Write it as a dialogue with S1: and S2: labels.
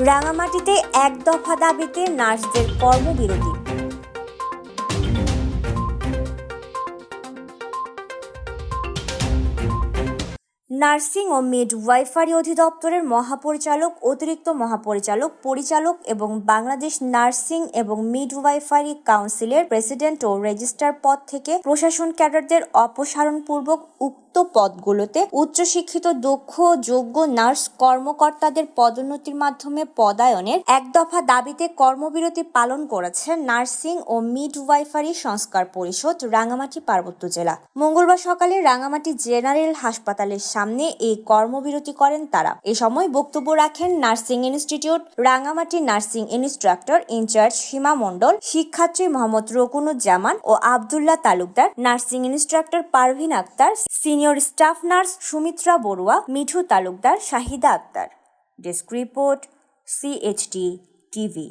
S1: রাঙামাটিতে এক দফা দাবিতে নার্সদের কর্মবিরতি। নার্সিং ও মিডওয়াইফারি অধিদপ্তরের মহাপরিচালক, অতিরিক্ত মহাপরিচালক, পরিচালক এবং বাংলাদেশ নার্সিং এবং মিডওয়াইফারি কাউন্সিলের প্রেসিডেন্ট ও রেজিস্ট্রার পদ থেকে প্রশাসন ক্যাডারদের অপসারণপূর্বক উক্ত পদগুলোতে উচ্চশিক্ষিত, দক্ষ যোগ্য নার্স কর্মকর্তাদের পদোন্নতির মাধ্যমে পদায়নের এক দফা দাবিতে কর্মবিরতি পালন করেছে নার্সিং ও মিডওয়াইফারি সংস্কার পরিষদ, রাঙামাটি পার্বত্য জেলা। মঙ্গলবার সকালে রাঙামাটি জেনারেল হাসপাতালের সামনে এই কর্মবিরতি করেন তারা। এ সময় বক্তব্য রাখেন nursing institute, Rangamati nursing instructor incharge Sima Mondal, শিক্ষার্থী মোহাম্মদ রকুনুজ্জামান ও Abdullah Talukdar, nursing instructor Parvin Akter, senior staff nurse Sumitra Barua, Mithu Talukdar, Shahida Akter. Desk report CHT TV